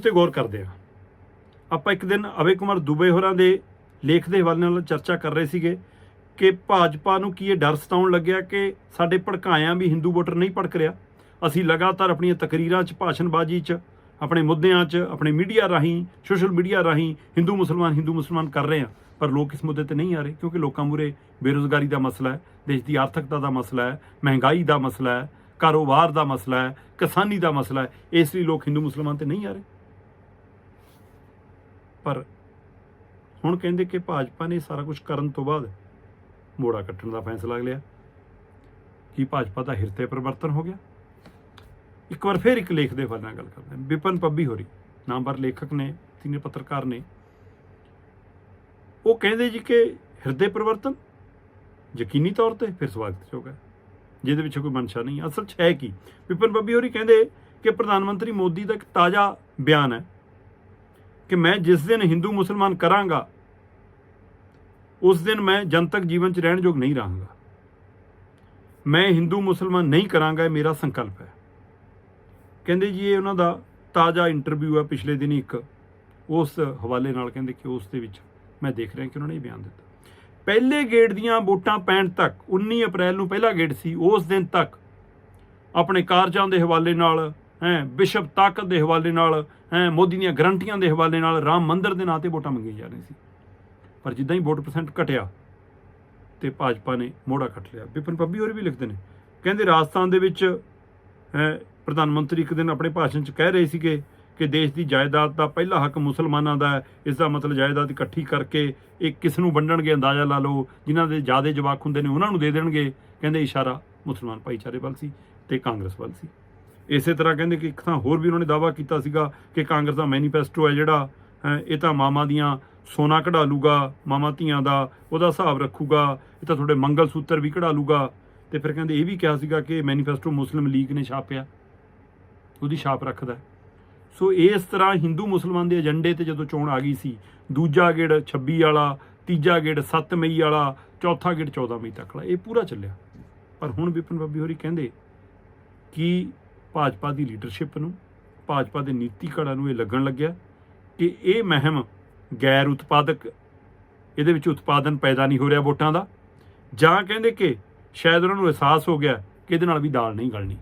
ਤੇ ਗੌਰ ਕਰਦੇ ਹਾਂ। ਆਪਾਂ ਇੱਕ ਦਿਨ ਅਵੇ ਕੁਮਾਰ ਦੁਬੇ ਹੋਰਾਂ ਦੇ ਲੇਖ ਦੇ ਹਵਾਲੇ ਨਾਲ ਚਰਚਾ ਕਰ ਰਹੇ ਸੀਗੇ ਕਿ ਭਾਜਪਾ ਨੂੰ ਕੀ ਇਹ ਡਰ ਸਤਾਉਣ ਲੱਗਿਆ ਕਿ ਸਾਡੇ ਭੜਕਾਇਆਂ ਵੀ ਹਿੰਦੂ ਵੋਟਰ ਨਹੀਂ ਭੜਕ ਰਿਹਾ? ਅਸੀਂ ਲਗਾਤਾਰ ਆਪਣੀਆਂ ਤਕਰੀਰਾਂ 'ਚ, ਭਾਸ਼ਣਬਾਜ਼ੀ 'ਚ, ਆਪਣੇ ਮੁੱਦਿਆਂ 'ਚ, ਆਪਣੇ ਮੀਡੀਆ ਰਾਹੀਂ, ਸੋਸ਼ਲ ਮੀਡੀਆ ਰਾਹੀਂ ਹਿੰਦੂ ਮੁਸਲਮਾਨ ਹਿੰਦੂ ਮੁਸਲਮਾਨ ਕਰ ਰਹੇ ਆ ਪਰ ਲੋਕ ਇਸ ਮੁੱਦੇ ਤੇ ਨਹੀਂ ਆ ਰਹੇ ਕਿਉਂਕਿ ਲੋਕਾਂ ਮੂਰੇ ਬੇਰੋਜ਼ਗਾਰੀ ਦਾ ਮਸਲਾ ਹੈ, ਦੇਸ਼ ਦੀ ਆਰਥਿਕਤਾ ਦਾ ਮਸਲਾ ਹੈ, ਮਹਿੰਗਾਈ ਦਾ ਮਸਲਾ ਹੈ, ਕਾਰੋਬਾਰ ਦਾ ਮਸਲਾ ਹੈ, ਕਿਸਾਨੀ ਦਾ ਮਸਲਾ ਹੈ। ਇਸ ਲਈ ਲੋਕ ਹਿੰਦੂ ਮੁਸਲਮਾਨ ਤੇ ਨਹੀਂ ਆ ਰਹੇ। ਪਰ ਹੁਣ ਕਹਿੰਦੇ ਕਿ ਭਾਜਪਾ ਨੇ ਸਾਰਾ ਕੁਝ ਕਰਨ ਤੋਂ ਬਾਅਦ ਮੋੜਾ ਕੱਟਣ ਦਾ ਫੈਸਲਾ ਲਿਆ। ਕੀ ਭਾਜਪਾ ਦਾ ਹਿਰਤੇ ਪਰਿਵਰਤਨ ਹੋ ਗਿਆ? ਇੱਕ ਵਾਰ ਫਿਰ ਇੱਕ ਲੇਖ ਦੇ ਹਵਾਲੇ ਨਾਲ ਗੱਲ ਕਰਦੇ ਹਾਂ। ਵਿਪਨ ਪੱਬੀ ਹੋਰੀ, ਨਾਮਵਰ ਲੇਖਕ ਨੇ ਸੀਨੀਅਰ ਪੱਤਰਕਾਰ ਨੇ। ਉਹ ਕਹਿੰਦੇ ਜੀ ਕਿ ਹਿਰਦੇ ਪਰਿਵਰਤਨ ਯਕੀਨੀ ਤੌਰ ਤੇ ਫਿਰ ਸਵਾਗਤਯੋਗ ਹੈ, ਜਿਹਦੇ ਵਿੱਚ ਕੋਈ ਮਨਸ਼ਾ ਨਹੀਂ। ਅਸਲ 'ਚ ਹੈ ਕੀ? ਵਿਪਨ ਪੱਬੀ ਹੋਰੀ ਕਹਿੰਦੇ ਕਿ ਪ੍ਰਧਾਨ ਮੰਤਰੀ ਮੋਦੀ ਦਾ ਇੱਕ ਤਾਜ਼ਾ ਬਿਆਨ ਹੈ। ਕਿ ਮੈਂ ਜਿਸ ਦਿਨ ਹਿੰਦੂ ਮੁਸਲਮਾਨ ਕਰਾਂਗਾ, ਉਸ ਦਿਨ ਮੈਂ ਜਨਤਕ ਜੀਵਨ 'ਚ ਰਹਿਣ ਯੋਗ ਨਹੀਂ ਰਹਾਂਗਾ। ਮੈਂ ਹਿੰਦੂ ਮੁਸਲਮਾਨ ਨਹੀਂ ਕਰਾਂਗਾ, ਇਹ ਮੇਰਾ ਸੰਕਲਪ ਹੈ। ਕਹਿੰਦੇ ਜੀ, ਇਹ ਉਹਨਾਂ ਦਾ ਤਾਜ਼ਾ ਇੰਟਰਵਿਊ ਹੈ ਪਿਛਲੇ ਦਿਨੀ ਇੱਕ। ਉਸ ਹਵਾਲੇ ਨਾਲ ਕਹਿੰਦੇ ਕਿ ਉਸ ਦੇ ਵਿੱਚ ਮੈਂ ਦੇਖ ਰਿਹਾ ਕਿ ਉਹਨਾਂ ਨੇ ਇਹ ਬਿਆਨ ਦਿੱਤਾ। ਪਹਿਲੇ ਗੇੜ ਦੀਆਂ ਵੋਟਾਂ ਪੈਣ ਤੱਕ 19 ਅਪ੍ਰੈਲ ਨੂੰ ਪਹਿਲਾ ਗੇੜ ਸੀ, ਉਸ ਦਿਨ ਤੱਕ ਆਪਣੇ ਕਾਰਜਾਂ ਦੇ ਹਵਾਲੇ ਨਾਲ ਹੈ ਵਿਸ਼ਵ ਤਾਕਤ ਦੇ ਹਵਾਲੇ ਨਾਲ, ਹੈ, ਮੋਦੀ ਦੀਆਂ ਗਰੰਟੀਆਂ ਦੇ ਹਵਾਲੇ ਨਾਲ ਰਾਮ ਮੰਦਿਰ ਦੇ ਨਾਂ ਤੇ ਵੋਟਾਂ ਮੰਗੀਆਂ ਜਾ ਰਹੀਆਂ ਸੀ। ਪਰ ਜਿੱਦਾਂ ਹੀ ਵੋਟ ਪਰਸੈਂਟ ਘਟਿਆ ਤੇ ਭਾਜਪਾ ਨੇ ਮੋੜਾ ਕੱਟ ਲਿਆ। ਵਿਪਨ ਪੱਬੀ ਹੋਰ ਵੀ ਲਿਖਦੇ ਨੇ। ਕਹਿੰਦੇ ਰਾਜਸਥਾਨ ਦੇ ਵਿੱਚ, ਹੈ, ਪ੍ਰਧਾਨ ਮੰਤਰੀ ਇੱਕ ਦਿਨ ਆਪਣੇ ਭਾਸ਼ਣ 'ਚ ਕਹਿ ਰਹੇ ਸੀਗੇ ਕਿ ਦੇਸ਼ ਦੀ ਜਾਇਦਾਦ ਦਾ ਪਹਿਲਾ ਹੱਕ ਮੁਸਲਮਾਨਾਂ ਦਾ ਹੈ। ਇਸ ਦਾ ਮਤਲਬ ਜਾਇਦਾਦ ਇਕੱਠੀ ਕਰਕੇ ਇਹ ਕਿਸ ਨੂੰ ਵੰਡਣਗੇ ਅੰਦਾਜ਼ਾ ਲਾ ਲਓ। ਜਿਨ੍ਹਾਂ ਦੇ ਜ਼ਿਆਦੇ ਜਵਾਕ ਹੁੰਦੇ ਨੇ ਉਹਨਾਂ ਨੂੰ ਦੇ ਦੇਣਗੇ। ਕਹਿੰਦੇ ਇਸ਼ਾਰਾ ਮੁਸਲਮਾਨ ਭਾਈਚਾਰੇ ਵੱਲ ਸੀ ਤੇ ਕਾਂਗਰਸ ਵੱਲ ਸੀ। ਇਸੇ ਤਰ੍ਹਾਂ ਕਹਿੰਦੇ ਕਿ ਇੱਕ ਥਾਂ ਹੋਰ ਵੀ ਉਹਨਾਂ ਨੇ ਦਾਵਾ ਕੀਤਾ ਸੀਗਾ ਕਿ ਕਾਂਗਰਸ ਦਾ ਮੈਨੀਫੈਸਟੋ ਹੈ ਜਿਹੜਾ ਇਹ ਤਾਂ ਮਾਮਾ ਦੀਆਂ ਸੋਨਾ ਕਢਾ ਲੂਗਾ, ਮਾਮਾ ਧੀਆਂ ਦਾ, ਉਹਦਾ ਹਿਸਾਬ ਰੱਖੂਗਾ, ਇਹ ਤਾਂ ਤੁਹਾਡੇ ਮੰਗਲ ਸੂਤਰ ਵੀ ਕਢਾ ਲੂਗਾ। ਤੇ ਫਿਰ ਕਹਿੰਦੇ ਇਹ ਵੀ ਕਿਹਾ ਸੀਗਾ ਕਿ ਮੈਨੀਫੈਸਟੋ ਮੁਸਲਿਮ ਲੀਗ ਨੇ ਛਾਪਿਆ, ਉਹਦੀ ਛਾਪ ਰੱਖਦਾ। ਸੋ ਇਸ ਤਰ੍ਹਾਂ ਹਿੰਦੂ ਮੁਸਲਮਾਨ ਦੇ ਏਜੰਡੇ ਤੇ ਜਦੋਂ ਚੋਣ ਆ ਗਈ ਸੀ, ਦੂਜਾ ਗੇੜ 26 ਵਾਲਾ, ਤੀਜਾ ਗੇੜ 7 ਮਈ ਵਾਲਾ, ਚੌਥਾ ਗੇੜ 14 ਮਈ ਤੱਕ ਵਾਲਾ, ਇਹ ਪੂਰਾ ਚੱਲਿਆ। ਪਰ ਹੁਣ ਵਿਪਨ ਬੱਬੀ ਹੋਰੀ ਕਹਿੰਦੇ ਕਿ ਭਾਜਪਾ ਦੀ ਲੀਡਰਸ਼ਿਪ ਨੂੰ, ਭਾਜਪਾ ਦੇ ਨੀਤੀ ਘੜਾ ਨੂੰ ਇਹ ਲੱਗਣ ਲੱਗਿਆ ਕਿ ਇਹ ਮਹਿਮ ਗੈਰ ਉਤਪਾਦਕ, ਇਹਦੇ ਵਿੱਚ ਉਤਪਾਦਨ ਪੈਦਾ ਨਹੀਂ ਹੋ ਰਿਹਾ ਵੋਟਾਂ ਦਾ, ਜਾਂ ਕਹਿੰਦੇ ਕਿ ਸ਼ਾਇਦ ਉਹਨਾਂ ਨੂੰ ਅਹਿਸਾਸ ਹੋ ਗਿਆ ਕਿ ਇਹਦੇ ਨਾਲ ਵੀ ਦਾਲ ਨਹੀਂ ਗਲਣੀ।